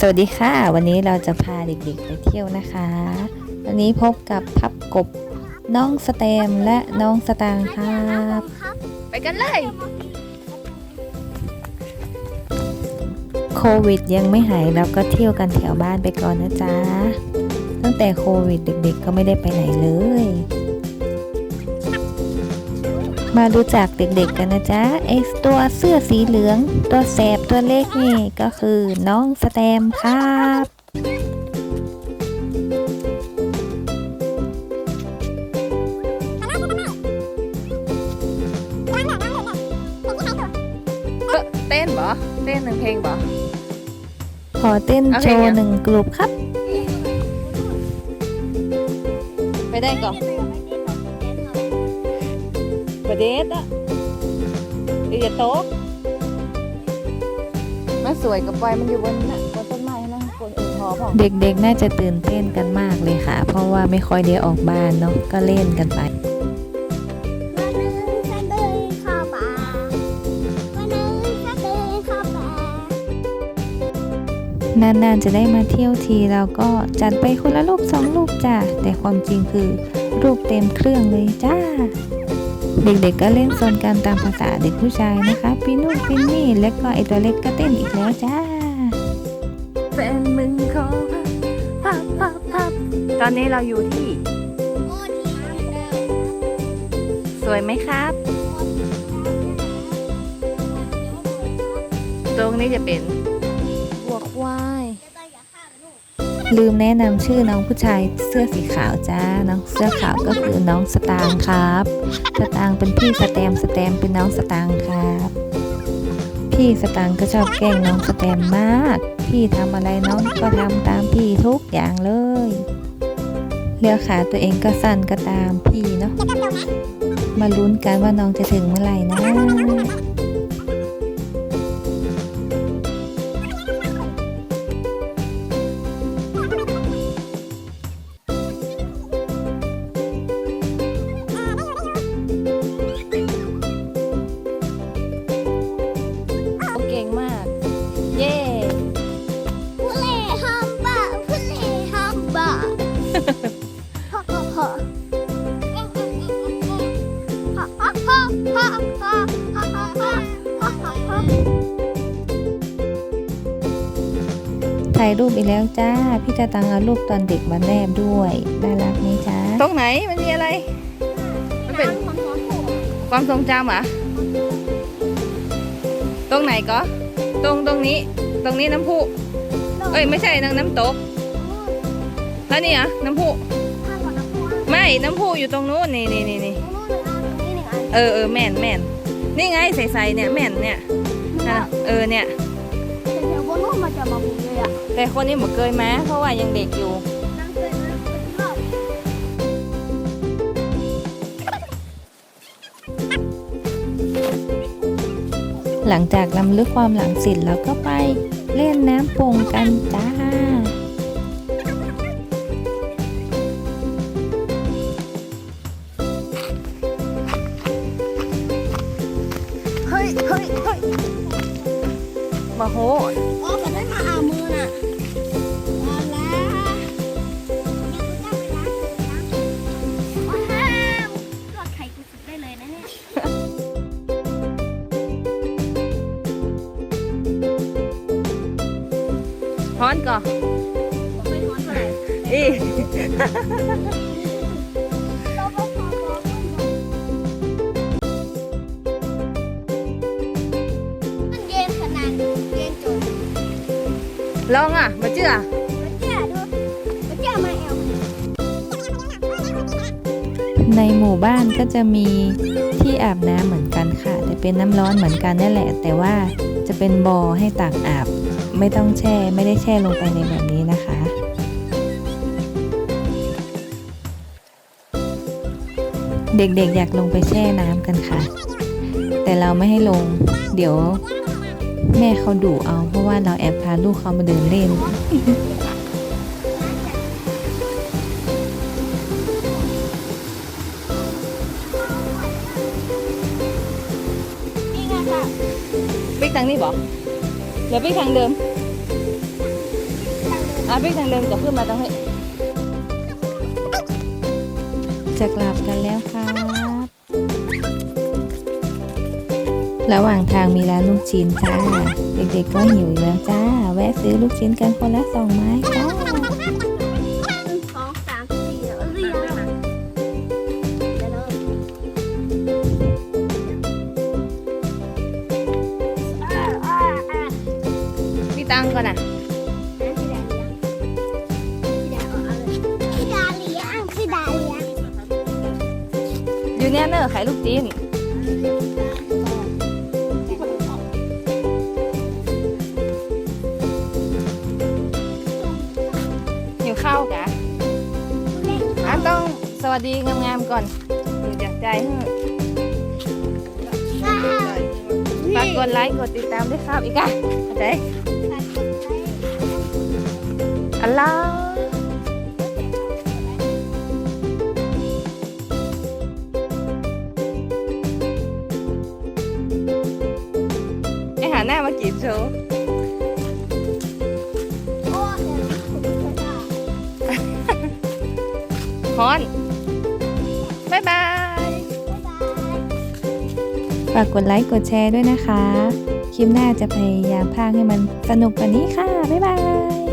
สวัสดีค่ะ วันนี้เราจะพาเด็กๆไปเที่ยวนะคะ วันนี้พบกับพับกบน้องสแตมและน้องสตางค์ครับไปกันเลย โควิดยังไม่หายเราก็เที่ยวกันแถวบ้านไปก่อนนะจ๊ะตั้งแต่โควิดเด็กๆก็ไม่ได้ไปไหนเลย มารู้จักเด็กๆกันนะจ๊ะไอตัวเสื้อสีเหลือง ตัวแสบตัวเล็กนี่ก็คือน้องสแตมครับเต้นบ่เต้นหนึ่งเพลงบ่ขอเต้นโอเคโชเนี่ว์ยหนึ่งกลุ่มครับ ไปได้ก่อน ประเดดอะเดี๋ยวจะโต๊ะมันสวยกับปล่อยมันอยู่บนน่ะบนต้นไม้นะบนอื่นหอผ่องเด็กๆ น่าจะตื่นเต้นกันมากเลยค่ะ เพราะว่าไม่ค่อยได้ออกบ้านเนาะ ก็เล่นกันไป วันหนึ่งฉันเดินเข้าป่าวันหนึ่งฉันเดินเข้าป่านานๆ จะได้มาเที่ยวทีเราก็จัดไปคนละรูปสองรูปจ้าแต่ความจริงคือรูปเต็มเครื่องเลยจ้า เด็กๆก็เล่นโซนกันตามภาษาเด็กผู้ชายนะคะปีนู่นปีนี่แล้วก็ไอตัวเล็กก็เต้นอีกแล้วจ้าแฟนมึงขอพับพับพับตอนนี้เราอยู่ที่โอ้ดีมากเลยสวยไหมครับ ตรงนี้จะเป็น ลืมแนะนำชื่อน้องผู้ชายเสื้อสีขาวจ้า น้องเสื้อขาวก็คือน้องสตางค์ครับ สตางค์เป็นพี่สแตมสแตมเป็นน้องสตางค์ครับ พี่สตางค์ก็ชอบแกล้งน้องสแตมมาก พี่ทำอะไรน้องก็ทำตามพี่ทุกอย่างเลยเลี้ยวขาตัวเองก็สั้นก็ตามพี่เนาะ มาลุ้นกันว่าน้องจะถึงเมื่อไหร่นะ ถ่ายรูปอีกแล้วจ้า พี่จะตังเอารูปตอนเด็กมาแนบด้วยน่ารักไหมจ้าตรงไหนมันมีอะไร มันเป็นความทรงจำเหรอตรงไหนก็ตรงตรงนี้ ตรงนี้น้ำพุเอ้ยไม่ใช่น้ำน้ำตกแล้วนี่อะน้ำพุไม่น้ำพุอยู่ตรงนู้นนี่นี่นี่ เออเออแม่นแม่นนี่ไงใสๆเนี่ยแม่นเนี่ยอะเออเนี่ยเดี๋ยวบนนู้นมันจะมาบุกเลยอะแต่คนนี้เหมือนเคยมาเพราะว่ายังเด็กอยู่นั่งเป็นเป็นรอบหลังจากลำลึกความหลังเสร็จแล้วก็ไปเล่นน้ำโป่งกันจ้า ยเฮ้ยเฮ้ยมาโหอ๋อก็ได้มาเอามือน่ะเอาละยังไม่ได้เวลาตื่นนะว้าวรอดไข่กูสุดได้เลยนะเนี่ยพอนก่อนผมไม่ร้อ ลองอะมาเชื่อมาเจ้าดูมาเจ้ามาแอลในหมู่บ้านก็จะมีที่อาบน้ำเหมือนกันค่ะ แต่เป็นน้ำร้อนเหมือนกันนั่นแหละ แต่ว่าจะเป็นบ่อให้ตักอาบ ไม่ต้องแช่ไม่ได้แช่ลงไปในแบบนี้นะคะเด็กๆอยากลงไปแช่น้ำกันค่ะ แต่เราไม่ให้ลง เดี๋ยว แม่เขาดุเอา เพราะว่าเราแอบพาลูกเขามาเดินเล่นนี่ไงค่ะปิ๊กทางนี้บอกเดี๋ยวปิ๊กทางเดิม อะพี่ทางเดินกับขึ้นมาตรงนี้จะกลับกันแล้วครั ระหว่างทางมีร้านลูกชิ้นจ้า เด็กๆก็หิวแล้วจ้า แวะซื้อลูกชิ้นกันคนละสองไม้จ้าหนึ่งสองสามสี่เรียงเดี๋ยวเลยอ่าอ่าอ่าพี่ตังก่อนนะพี่ดาเลี้ยงพี่ดาเลี้ยงอยู่เนี่ยเนอะขายลูกจีน หิวข้าวกะอะต้องสวัสดีงามๆก่อนอยู่จากใจให้ฝากกดไลค์กดติดตามด้วยครับอีกอะเข้าใจอัลลาไอหาหน้ามากีบโชว์ ฮอนบ๊ายบาย ฝากกดไลค์กดแชร์ด้วยนะคะ คลิปหน้าจะพยายามพากให้มันสนุกกว่านี้ค่ะ บ๊ายบาย